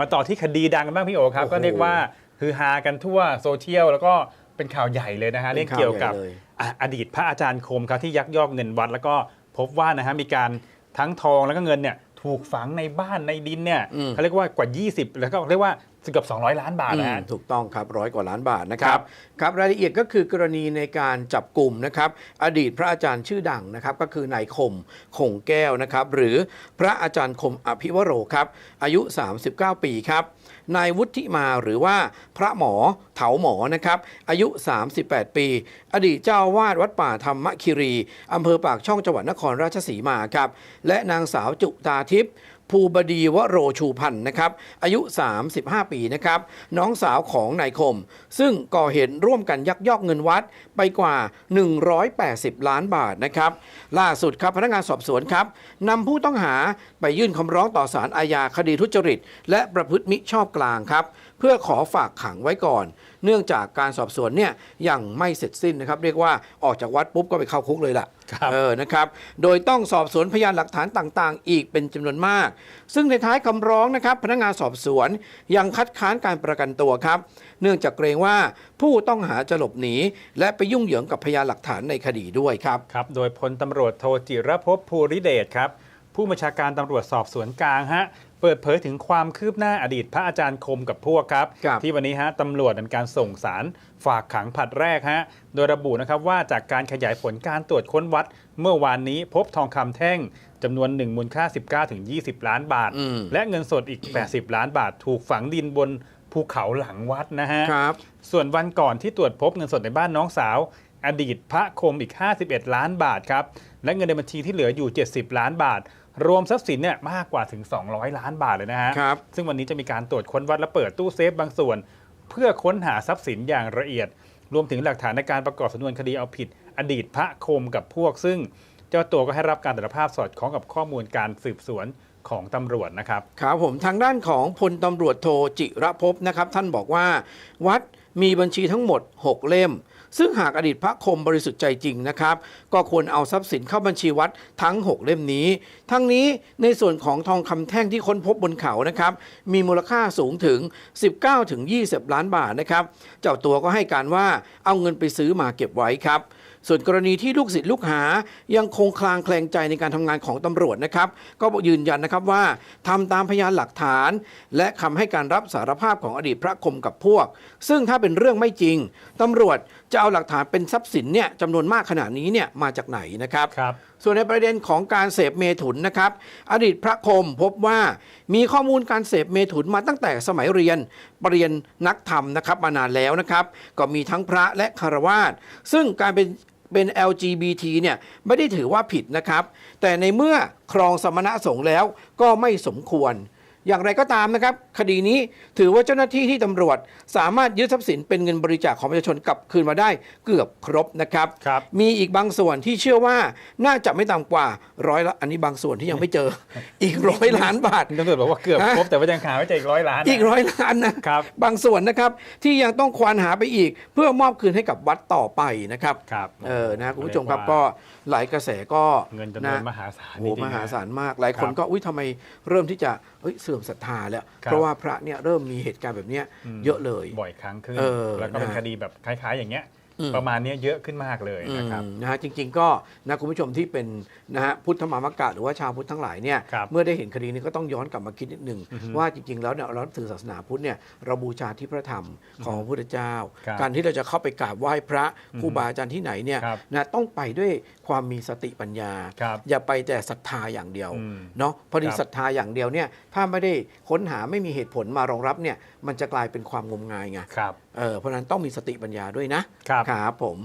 มาต่อที่คดีดังกันบ้างพี่โอครับโอ้โหก็เรียกว่าฮือฮากันทั่วโซเชียลแล้วก็เป็นข่าวใหญ่เลยนะฮะเป็เรื่องนข่าวเกี่ยวกับใหญ่เลยอะอดีตพระอาจารย์คมครับที่ยักยอกเงินวัด แล้วก็พบว่านะฮะมีการทั้งทองแล้วก็เงินเนี่ยถูกฝังในบ้านในดินเนี่ยอืมเขาเรียกว่ากว่า 20 แล้วก็เรียกว่า เกือบ200 ล้านบาทนะฮะอืมถูกต้องครับร้อยกว่าล้านบาทนะคครัรับบครับรายละเอียดก็คือกรณีในการจับกลุ่มนะครับอดีตพระอาจารย์ชื่อดังนะครับก็คือนายคมคงแก้วนะครับหรือพระอาจารย์คมอภิวโรครับอายุ 39 ปีครับนายวุฒิมาหรือว่าพระหมอเถาหมอนะครับอายุ 38 ปี อดีตเจ้าอาวาดวัดป่าธรรมคิรีอำเภอปากช่องจังหวัดนครราชสีมาครับและนางสาวจุตาทิพย์ ภูบดีวโรชูพันธ์นะครับ อายุ 35 ปีนะครับ น้องสาวของนายคม ซึ่งก่อเหตุร่วมกันยักยอกเงินวัดไปกว่า 180 ล้านบาทนะครับ ล่าสุดครับพนักงานสอบสวนครับนำผู้ต้องหาไปยื่นคำร้องต่อศาลอาญาคดีทุจริต และประพฤติมิชอบกลางครับเพื่อขอฝากขังไว้ก่อน เนื่องจากการสอบสวนเนี่ยยังไม่เสร็จสิ้นนะครับ เรียกว่าออกจากวัดปุ๊บก็ไปเข้าคุกเลยล่ะครับเออนะครับโดยต้องสอบสวนพยานหลักฐานต่างๆ อีกเป็นจำนวนมาก ซึ่งในท้ายคำร้องนะครับ พนักงานสอบสวนยังคัดค้านการประกันตัวครับ เนื่องจากเกรงว่าผู้ต้องหาจะหลบหนี และไปยุ่งเหยิงกับพยานหลักฐานในคดีด้วยครับครับโดยพลตำรวจโทจิรภพภูริเดชครับผู้บัญชาการตำรวจสอบสวนกลางฮะ เปิดเผยถึงความคืบหน้าอดีตพระอาจารย์คมกับพวกครับ ครับที่วันนี้ฮะตำรวจดำเนินการส่งสารฝากขังผลัดแรกฮะโดยระบุนะครับว่าจากการขยายผลการตรวจค้นวัด เมื่อวานนี้พบทองคำแท่งจำนวนหนึ่งมูลค่า 19-20 ล้านบาท อืม และเงินสดอีก 80 ล้านบาท ถูกฝังดินบนภูเขาหลังวัดนะฮะ ครับ ส่วนวันก่อนที่ตรวจพบเงินสดในบ้านน้องสาว อดีตพระคมอีก 51 ล้านบาทครับ และเงินในบัญชีที่เหลืออยู่ 70 ล้านบาท รวมทรัพย์สินเนี่ยมากกว่าถึง 200 ล้านบาทเลยนะฮะครับ ซึ่งวันนี้จะมีการตรวจค้นวัดและเปิดตู้เซฟบางส่วน เพื่อค้นหาทรัพย์สินอย่างละเอียด รวมถึงหลักฐานในการประกอบสำนวนคดีเอาผิด อดีตพระคมกับพวก ซึ่งเจ้าตัวก็ให้รับการสารภาพสอดคล้องกับข้อมูลการสืบสวนของตำรวจนะครับ ครับผมทางด้านของพลตำรวจโทจิระภพนะครับ ท่านบอกว่า วัดมีบัญชีทั้งหมด 6 เล่ม ซึ่งหากอดีตพระคมบริสุทธิ์ใจจริงนะครับ ก็ควรเอาทรัพย์สินเข้าบัญชีวัดทั้ง 6 เล่มนี้ ทั้งนี้ในส่วนของทองคำแท่งที่ค้นพบบนเขานะครับ มีมูลค่าสูงถึง 19ถึง20 ล้านบาทนะครับ เจ้าตัวก็ให้การว่าเอาเงินไปซื้อมาเก็บไว้ครับ ส่วนกรณีที่ลูกศิษย์ลูกหายังคงคลางแคลงใจในการทำงานของตำรวจนะครับ ก็ยืนยันนะครับว่าทำตามพยานหลักฐาน และคำให้การรับสารภาพของอดีตพระคมกับพวก ซึ่งถ้าเป็นเรื่องไม่จริงตำรวจจะเอาหลักฐานเป็นทรัพย์สินเนี่ยจำนวนมากขนาดนี้เนี่ยมาจากไหนนะครับครับส่วนในประเด็นของการเสพเมถุนนะครับ อดีตพระคมพบว่ามีข้อมูลการเสพเมถุนมาตั้งแต่สมัยเรียนปรริญญานักธรรมนะครับมานานแล้วนะครับ ก็มีทั้งพระและคารวาสซึ่งการเป็น เป็น LGBT เนี่ยไม่ได้ถือว่าผิดนะครับ แต่ในเมื่อครองสมณะสงฆ์แล้วก็ไม่สมควร อย่างไรก็ตามนะครับ คดีนี้ถือว่าเจ้าหน้าที่ที่ตำรวจ สามารถยึดทรัพย์สินเป็นเงินบริจาคของประชาชนกลับคืนมาได้เกือบครบนะครับครับมีอีกบางส่วนที่เชื่อว่าน่าจะไม่ต่ำกว่าร้อยละอันนี้บางส่วนที่ยังไม่เจอ อีกร้อยล้านบาทตำรวจบอกว่าเกือบฮะครบแต่ว่ายังหาไม่เจออีกร้อยล้านนะอีกร้อยล้านนะครับบางส่วนนะครับที่ยังต้องควานหาไปอีก เพื่อมอบคืนให้กับวัดต่อไปนะครับครับเออนะคุณผู้ชมครับเรียกก็ว่าหลายกระแสก็เงินจำนวนมหาศาลโอ้โหจริงๆมหานะศาลมาก หลายคนครับก็อุ้ยทำไมเริ่มที่จะเอ้ยเสื่อมศรัทธาแล้วครับเพราะว่าพระเนี่ยเริ่มมีเหตุการณ์แบบเนี้ยมเยอะเลย บ่อยครั้งขึ้น เออแล้วก็เป็นนะ คดีแบบคล้าย ๆ อย่างเงี้ยอืม ประมาณเนี้ยเยอะขึ้นมากเลยนะครับอืมนะฮะจริง ๆ ก็นะคุณผู้ชมที่เป็นนะฮะพุทธมามกะหรือว่าชาวพุทธทั้งหลายเนี่ยครับเมื่อได้เห็นคดีนี้ก็ต้องย้อนกลับมาคิดนิดหนึ่งอือฮึว่าจริง ๆ แล้วเนี่ยเราถือศาสนาพุทธเนี่ยเราบูชาที่พระธรรมของพระพุทธเจ้าครับการที่เราจะเข้าไปกราบไหว้พระอือฮึครูบาอาจารย์ที่ไหนเนี่ยครับนะต้องไปด้วยความมีสติปัญญาครับอย่าไปแต่ศรัทธาอย่างเดียวอืมเนาะพอดีครับศรัทธาอย่างเดียวเนี่ยถ้าไม่ได้ค้นหาไม่มีเหตุผลมารองรับเนี่ยมันจะกลายเป็นความงมงายไงครับเออเพราะฉะนั้นต้องมีสติปัญญาด้วยนะครับครับผม